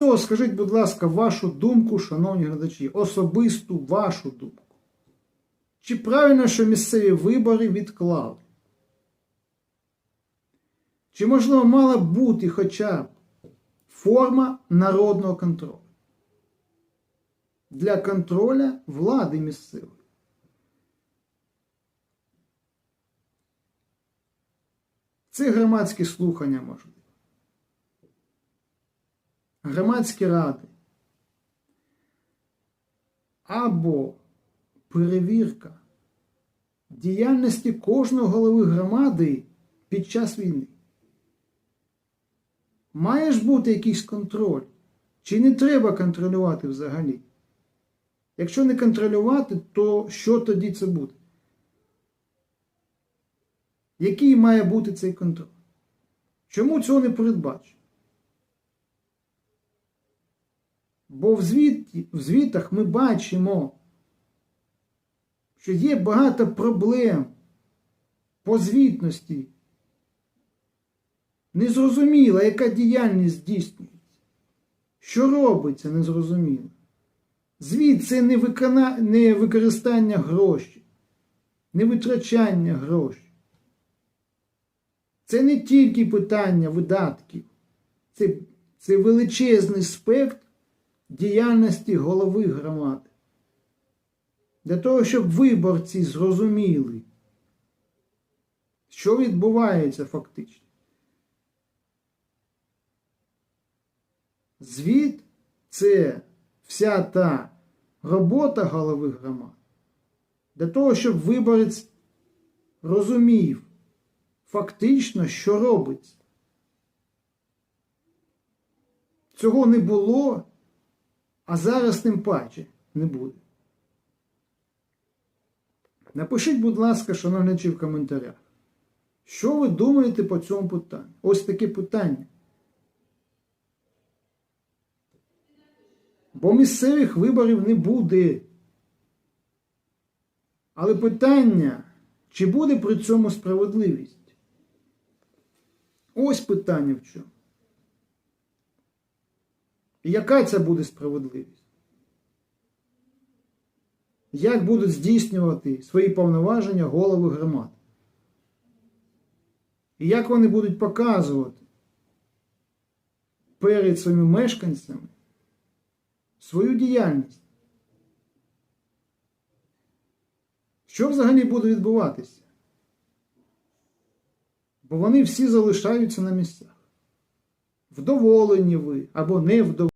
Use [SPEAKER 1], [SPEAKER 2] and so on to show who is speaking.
[SPEAKER 1] О, Скажіть, будь ласка, вашу думку, шановні глядачі, особисту вашу думку. Чи правильно, що місцеві вибори відклали? Чи, можливо, мала бути хоча б форма народного контролю для контроля влади місцевої? Це громадські слухання можливо. Громадські ради. Або перевірка діяльності кожного голови громади під час війни. Має ж бути якийсь контроль? Чи не треба контролювати взагалі? Якщо не контролювати, то що тоді це буде? Який має бути цей контроль? Чому цього не передбачено? Бо в, звіті, в звітах ми бачимо, що є багато проблем по звітності. Незрозуміло, яка діяльність здійснюється. Що робиться, незрозуміло. Звіт це не, викона... не використання грошей, не витрачання грошей. Це не тільки питання видатків, це, це величезний спектр діяльності голови громади. Для того, щоб виборці зрозуміли, що відбувається фактично. Звіт це вся та робота голови громад. Для того, щоб виборець розумів фактично, що робиться. Цього не було, а зараз тим паче не буде. Напишіть, будь ласка, шановні в коментарях, що ви думаєте по цьому питанню? Ось таке питання. Бо місцевих виборів не буде. Але питання, чи буде при цьому справедливість? Ось питання в чому. І яка це буде справедливість? Як будуть здійснювати свої повноваження голови громад? І як вони будуть показувати перед своїми мешканцями свою діяльність? Що взагалі буде відбуватися? Бо вони всі залишаються на місцях. Вдоволені ви або не вдоволені.